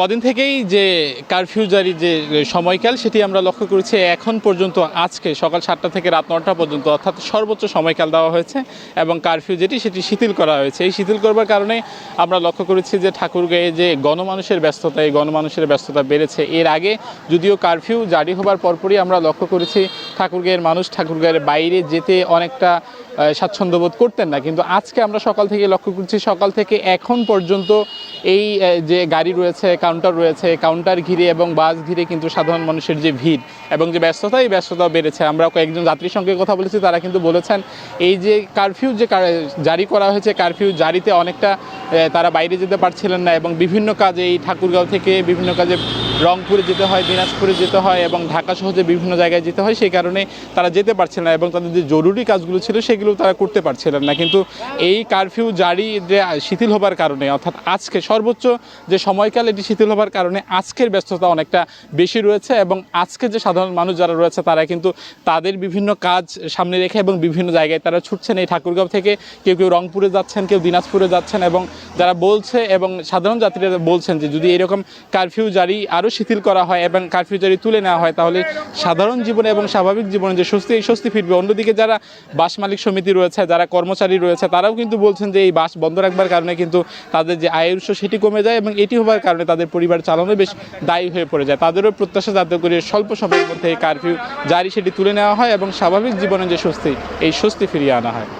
কদিন থেকেই যে কারফিউ জারি যে সময়কাল, সেটি আমরা লক্ষ্য করেছি এখন পর্যন্ত, আজকে সকাল সাতটা থেকে রাত নটা পর্যন্ত, অর্থাৎ সর্বোচ্চ সময়কাল দেওয়া হয়েছে এবং কারফিউ যেটি, সেটি শিথিল করা হয়েছে। এই শিথিল করবার কারণে আমরা লক্ষ্য করেছি যে ঠাকুরগাঁয়ে যে গণমানুষের ব্যস্ততা, এই গণমানুষের ব্যস্ততা বেড়েছে। এর আগে যদিও কারফিউ জারি হবার পরপরই আমরা লক্ষ্য করেছি ঠাকুরগাঁয়ের মানুষ ঠাকুরগাঁয়ের বাইরে যেতে অনেকটা আহ, স্বাচ্ছন্দ্য বোধ করতেন না। কিন্তু আজকে আমরা সকাল থেকে লক্ষ্য করছি সকাল থেকে এখন পর্যন্ত এই যে গাড়ি রয়েছে কাউন্টার রয়েছে কাউন্টার ঘিরে এবং বাস ঘিরে কিন্তু সাধারণ মানুষের যে ভিড় এবং যে ব্যস্ততা এই ব্যস্ততা বেড়েছে। আমরা কয়েকজন যাত্রীর সঙ্গে কথা বলেছি তারা কিন্তু বলেছেন এই যে কারফিউ যে জারি করা হয়েছে কারফিউ জারিতে অনেকটা তারা বাইরে যেতে পারছিলেন না এবং বিভিন্ন কাজে এই ঠাকুরগাঁও থেকে বিভিন্ন কাজে রংপুরে যেতে হয়, দিনাজপুরে যেতে হয় এবং ঢাকা সহ যে বিভিন্ন জায়গায় যেতে হয়, সেই কারণে তারা যেতে পারছিলেন না এবং তাদের যে জরুরি কাজগুলো ছিল সেগুলো তারা করতে পারছিলেন না। কিন্তু এই কারফিউ জারি যে শিথিল হবার কারণে, অর্থাৎ আজকে সর্বোচ্চ যে সময়কাল এটি শিথিল হবার কারণে আজকের ব্যস্ততা অনেকটা বেশি রয়েছে এবং আজকে যে সাধারণ মানুষ যারা রয়েছে তারা কিন্তু তাদের বিভিন্ন কাজ সামনে রেখে এবং বিভিন্ন জায়গায় তারা ছুটছেন। এই ঠাকুরগাঁও থেকে কেউ কেউ রংপুরে যাচ্ছেন, কেউ দিনাজপুরে যাচ্ছেন এবং যারা বলছে এবং সাধারণ যাত্রীরা বলছেন যে যদি এরকম কারফিউ জারি আরও শিথিল করা হয় এবং কারফিউ জারি তুলে নেওয়া হয়, তাহলে সাধারণ জীবনে এবং স্বাভাবিক জীবনে যে স্বস্তি এই স্বস্তি ফিরবে। অন্যদিকে যারা বাস মালিক সমিতি রয়েছে, যারা কর্মচারী রয়েছে, তারাও কিন্তু বলছেন যে এই বাস বন্ধ রাখবার কারণে কিন্তু তাদের যে আয়ের উৎস সেটি কমে যায় এবং এটি হবার কারণে তাদের পরিবার চালানো বেশ দায়ী হয়ে পড়ে যায়। তাদেরও প্রত্যাশা যাতে করে স্বল্প সময়ের মধ্যে এই কারফিউ জারি সেটি তুলে নেওয়া হয় এবং স্বাভাবিক জীবনে যে স্বস্তি, এই স্বস্তি ফিরিয়ে আনা হয়।